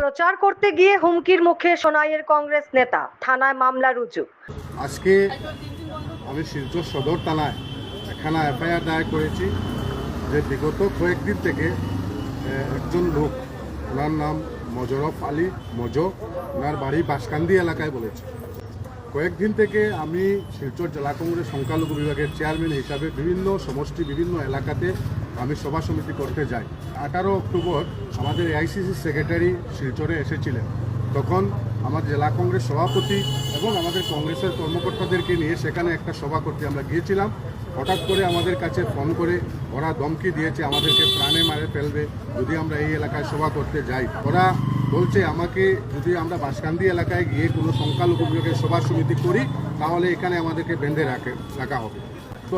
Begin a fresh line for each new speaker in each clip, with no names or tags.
প্রচার করতে গিয়ে হুমকির মুখে সোনাইয়ের কংগ্রেস নেতা, থানায় মামলা রুজু।
আজকে আমি শিলচর সদর থানায় এখানে এফআইআর দায়ের করেছি, যে বিগত কয়েকদিন থেকে একজন লোক, ওনার নাম মজরফ আলী মজ, ওনার বাড়ি বাসকান্দি এলাকায় বলেছে। কয়েকদিন থেকে আমি শিলচর জেলা কংগ্রেস সংখ্যালঘু বিভাগের চেয়ারম্যান হিসাবে বিভিন্ন সমষ্টি, বিভিন্ন এলাকাতে আমি সভা সমিতি করতে যাই। আঠারো অক্টোবর আমাদের এআইসিসি সেক্রেটারি শিলচরে এসেছিলেন। তখন আমাদের জেলা কংগ্রেস সভাপতি এবং আমাদের কংগ্রেসের কর্মকর্তাদেরকে নিয়ে সেখানে একটা সভা করতে আমরা গিয়েছিলাম। হঠাৎ করে আমাদের কাছে ফোন করে ওরা ধমকি দিয়েছে, আমাদেরকে প্রাণে মারে ফেলবে, যদি আমরা এই এলাকায় সভা করতে যাই। ওরা বলছে, আমাকে যদি আমরা বাসকান্দি এলাকায় গিয়ে কোনো সংখ্যালঘু বিভাগের সভা সমিতি করি, তাহলে এখানে আমাদেরকে বেঁধে রাখে, রাখা হবে।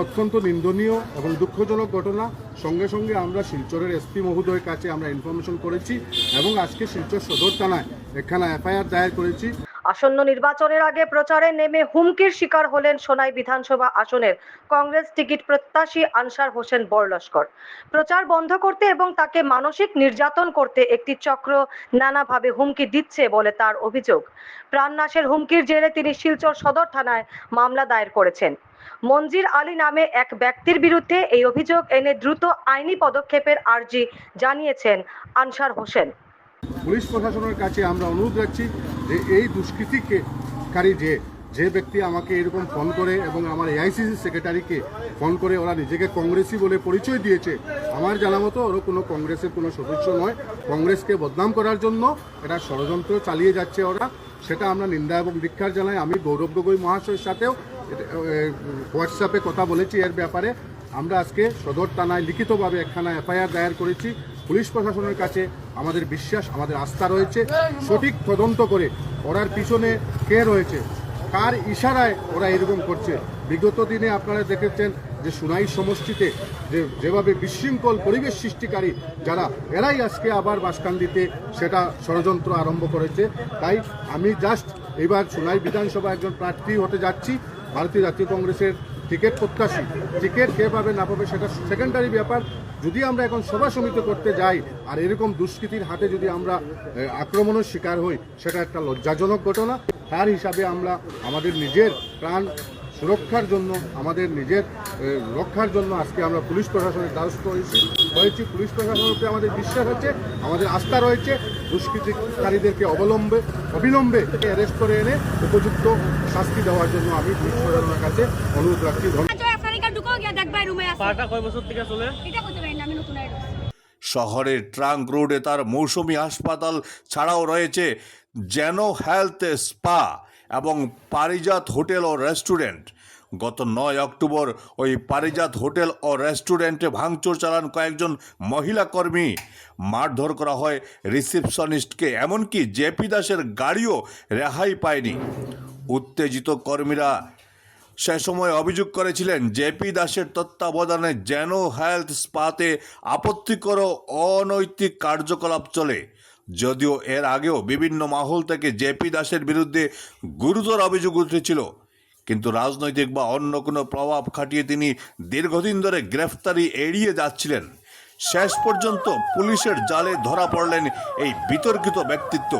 অত্যন্ত নিন্দনীয় এবং দুঃখজনক ঘটনা। সঙ্গে সঙ্গে আমরা শিলচরের এসপি মহোদয়ের কাছে আমরা ইনফরমেশন করেছি এবং আজকে শিলচর সদর থানায় এখানে এফআইআর দায়ের করেছি।
আসন্ন নির্বাচনের আগে প্রচারে নেমে হুমকির শিকার হলেন সোনাই বিধানসভা আসনের কংগ্রেস টিকিট প্রত্যাশী আনসার হোসেন বড়লস্কর প্রচার বন্ধ করতে এবং তাকে মানসিক নির্যাতন করতে একটি চক্র নানাভাবে হুমকি দিচ্ছে বলে তার অভিযোগ। প্রাণনাশের হুমকির জেরে তিনি শিলচর সদর থানায় মামলা দায়ের করেছেন। মঞ্জির আলী নামে এক ব্যক্তির বিরুদ্ধে এই অভিযোগ এনে দ্রুত আইনি পদক্ষেপের আর্জি জানিয়েছেন আনসার হোসেন।
পুলিশ প্রশাসনের কাছে আমরা অনুরোধ রাখছি যে এই দুষ্কৃতিকে কারী যে যে ব্যক্তি আমাকে এরকম ফোন করে এবং আমার এআইসিসি সেক্রেটারিকে ফোন করে ওরা নিজেকে কংগ্রেসি বলে পরিচয় দিয়েছে, আমার জানা মতো ওরা কোনো কংগ্রেসের কোনো সদস্য নয়। কংগ্রেসকে বদনাম করার জন্য এটা ষড়যন্ত্র চালিয়ে যাচ্ছে ওরা। সেটা আমরা নিন্দা এবং ধিক্ষার জানাই। আমি গৌরব গগৈ মহাশয়ের সাথেও হোয়াটসঅ্যাপে কথা বলেছি এর ব্যাপারে। আমরা আজকে সদর থানায় লিখিতভাবে একখানা এফআইআর দায়ের করেছি। পুলিশ প্রশাসনের কাছে আমাদের বিশ্বাস, আমাদের আস্থা রয়েছে। সঠিক তদন্ত করে ওরার পিছনে কে রয়েছে, কার ইশারায় ওরা এরকম করছে। বিগত দিনে আপনারা দেখেছেন যে সুনাই সমষ্টিতে যে, যেভাবে বিশৃঙ্খল পরিবেশ সৃষ্টিকারী যারা, এরাই আজকে আবার বাসকান্দিতে সেটা ষড়যন্ত্র আরম্ভ করেছে। তাই আমি জাস্ট এবার সুনাই বিধানসভা একজন প্রার্থী হতে যাচ্ছি, ভারতীয় জাতীয় কংগ্রেসের টিকিট প্রত্যাশী। টিকিট কে পাবে, না পাবে, সেটা সেকেন্ডারি ব্যাপার। যদি আমরা এখন সভা সমিতি করতে যাই, আর এরকম দুষ্কৃতির হাতে যদি আমরা আক্রমণের শিকার হই, সেটা একটা লজ্জাজনক ঘটনা। তার হিসাবে আমরা আমাদের নিজের প্রাণ সুরক্ষার জন্য, আমাদের নিজের রক্ষার জন্য আজকে আমরা পুলিশ প্রশাসনের দ্বারস্থ হয়েছি। হয়েছি, পুলিশ প্রশাসনের উপরে আমাদের বিশ্বাস আছে আমাদের আস্থা রয়েছে। দুষ্কৃতিকারীদেরকে অবলম্বে অবিলম্বে অ্যারেস্ট করে এনে উপযুক্ত শাস্তি দেওয়ার জন্য আমি পুলিশ প্রশাসনের কাছে অনুরোধ রাখছি।
আইডি
শহরের ট্রাঙ্ক রোডে তার মৌসুমি হাসপাতাল ছাড়াও রয়েছে জেনো হেলথ স্পা এবং পারিজাত হোটেল ও রেস্টুরেন্ট। গত নয় অক্টোবর ওই পারিজাত হোটেল ও রেস্টুরেন্টে ভাঙচুর চালান কয়েকজন মহিলা কর্মী। মারধর করা হয় রিসেপশনিস্টকে, এমনকি জেপি দাসের গাড়িও রেহাই পায়নি। উত্তেজিত কর্মীরা সে সময় অভিযোগ করেছিলেন জেপি দাসের তত্ত্বাবধানে যেন হেলথ স্পাতে আপত্তিকর অনৈতিক কার্যকলাপ চলে। যদিও এর আগেও বিভিন্ন মাহল থেকে জেপি দাসের বিরুদ্ধে গুরুতর অভিযোগ উঠেছিল। কিন্তু রাজনৈতিক বা অন্য কোনো প্রভাব খাটিয়ে তিনি দীর্ঘদিন ধরে গ্রেফতারি এড়িয়ে যাচ্ছিলেন। শেষ পর্যন্ত পুলিশের জালে ধরা পড়লেন এই বিতর্কিত ব্যক্তিত্ব।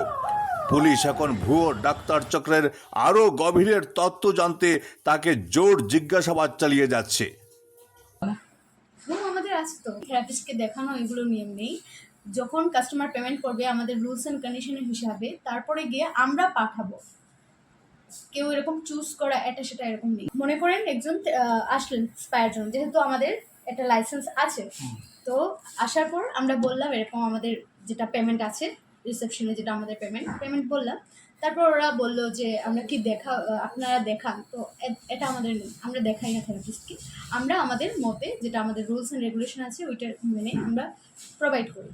পুলিশ এখন ভুয়ো ডাক্তার চক্রের আরও গভীরের তত্ত্ব জানতে তাকে জোর জিজ্ঞাসাবাদ চালিয়ে যাচ্ছে।
আমাদের আছে তো। থেরাপিস্টকে দেখানো এগুলো নিয়ম নেই। যখন কাস্টমার পেমেন্ট করবে আমাদের রুলস অ্যান্ড কন্ডিশনের হিসাবে, তারপরে গিয়ে আমরা পাঠাবো। কেউ এরকম চুজ করা এটা সেটা এরকম নেই। মনে করেন একজন আসলেন স্পায়ের জন্য যেহেতু আমাদের একটা লাইসেন্স আছে। তো আসার পর আমরা বললাম এরকম আমাদের যেটা পেমেন্ট আছে রিসেপশনে যেটা আমাদের পেমেন্ট পেমেন্ট বললাম। তারপর ওরা বলল যে আমরা কি দেখা আপনারা দেখান? তো এটা আমাদের নেই আমরা দেখাই না থেরাপিস্টকে আমরা আমাদের মতে যেটা আমাদের রুলস অ্যান্ড রেগুলেশন আছে ওইটার মেনে আমরা প্রোভাইড করি।